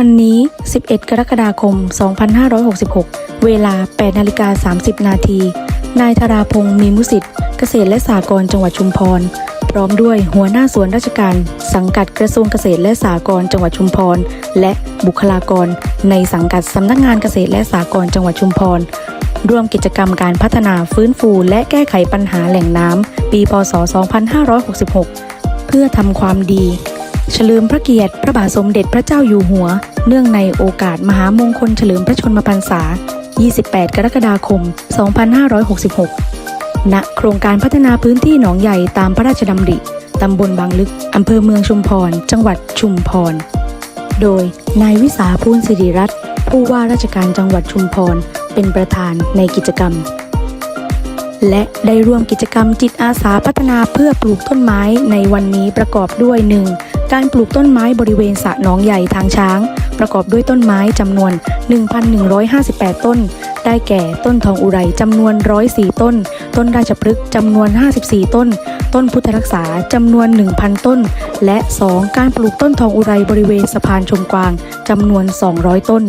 วันนี้ 11 กรกฎาคม 2566 เวลา 8นาฬิกา30 นาที นายธราพงศ์มีมุสิทธิ์ เกษตรและสหกรณ์จังหวัดชุมพร พร้อมด้วยหัวหน้าส่วนราชการ สังกัดกระทรวงเกษตรและสหกรณ์จังหวัดชุมพร และบุคลากร ในสังกัดสำนักงานเกษตรและสหกรณ์จังหวัดชุมพร ร่วมกิจกรรมการพัฒนาฟื้นฟู และแก้ไขปัญหาแหล่งน้ำปี พศ 2566 เพื่อทำความดี เฉลิมพระเกียรติ พระบาทสมเด็จพระเจ้าอยู่หัว เนื่องในโอกาสมหามงคลเฉลิมพระชนมพรรษา 28 กรกฎาคม 2566 ณ โครงการพัฒนาพื้นที่หนองใหญ่ตามพระราชดำริ ตำบลบางลึก อำเภอเมืองชุมพร จังหวัดชุมพร โดย นายวิสาพูนสิริรัตน์ ผู้ว่าราชการจังหวัดชุมพร เป็นประธานในกิจกรรม และได้ร่วมกิจกรรมจิตอาสาพัฒนาเพื่อปลูกต้นไม้ในวันนี้ประกอบด้วย 1. การปลูกต้นไม้บริเวณสระหนองใหญ่ทางช้าง ประกอบด้วยต้นไม้จำนวน 1,158 ต้น ได้แก่ต้นทองอุไรจำนวน 104 ต้น ต้นราชพฤกษ์จำนวน 54 ต้น ต้นพุทธรักษาจำนวน 1,000 ต้น และ 2. การปลูกต้นทองอุไรบริเวณสะพานชมกวางจำนวน 200 ต้น